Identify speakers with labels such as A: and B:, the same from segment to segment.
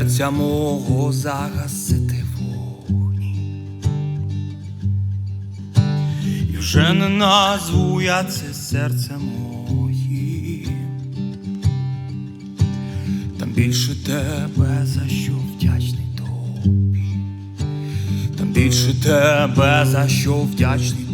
A: серця мого загасити вогні. І вже не назву я це серце моїм. Там більше тебе за що вдячний тобі. Там більше тебе за що вдячний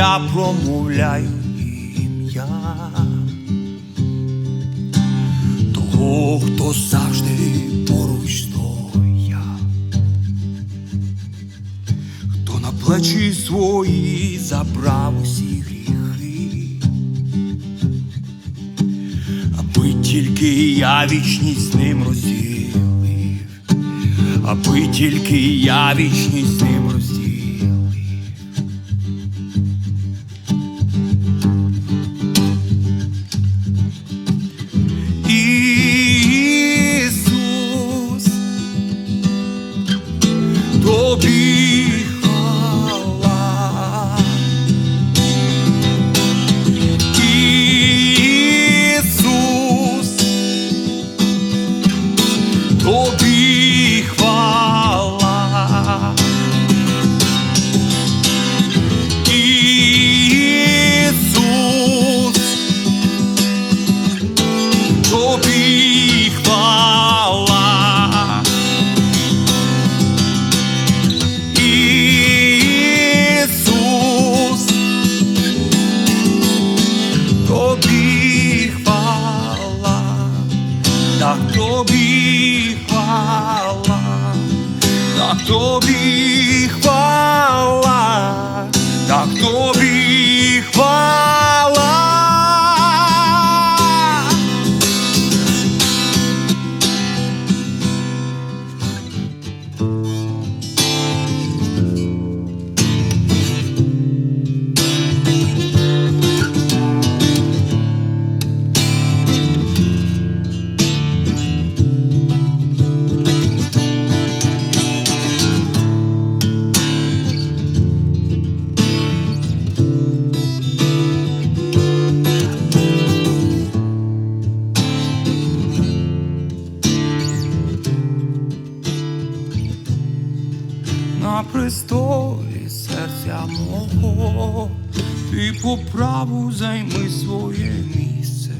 A: я промовляю ім'я. Того, хто завжди поруч стояв, хто на плечі свої забрав усі гріхи, аби тільки я вічність з ним розділив, аби тільки я вічність з ним to bi на престолі серця мого, ти по праву займи своє місце.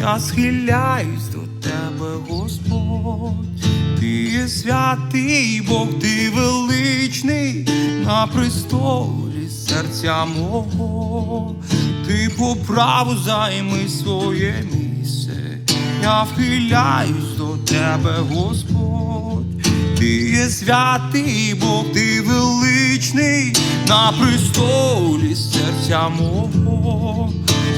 A: Я схиляюсь до тебе, Господь, ти є святий Бог, ти величний на престолі серця мого, ти по праву займи своє місце. Я вхиляюсь до тебе, Господь. Ти є святий Бог, ти величний на престолі серця мого,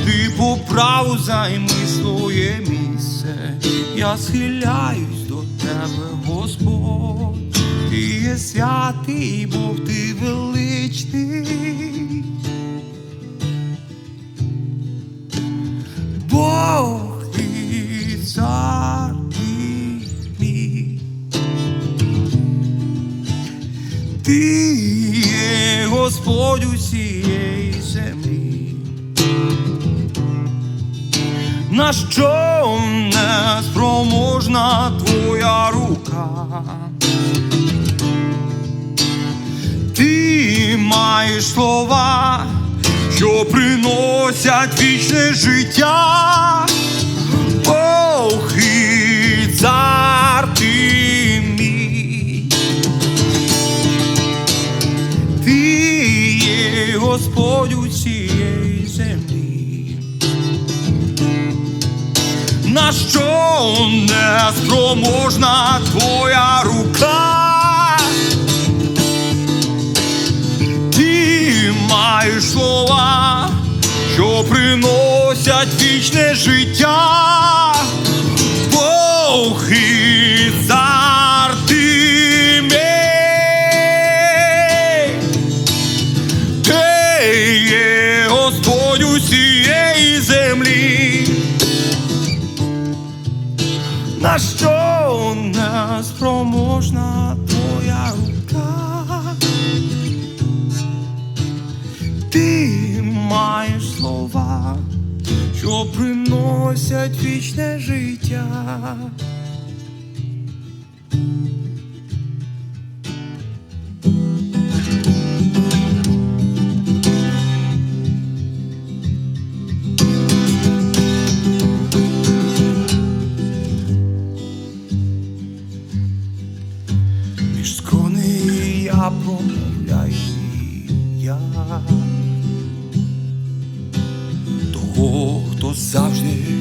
A: ти по праву займи своє місце, я схиляюсь до тебе, Господь, ти є святий Бог, ти величний. Ти є Господь усієї землі, на що не спроможна твоя рука. Ти маєш слова, що приносять вічне життя. Неспроможна твоя рука. Ти маєш слова, що приносять вічне життя. Бог На що неспроможна твоя рука? Ти маєш слова, що приносять вічне життя. Я промовляю я того, хто завжди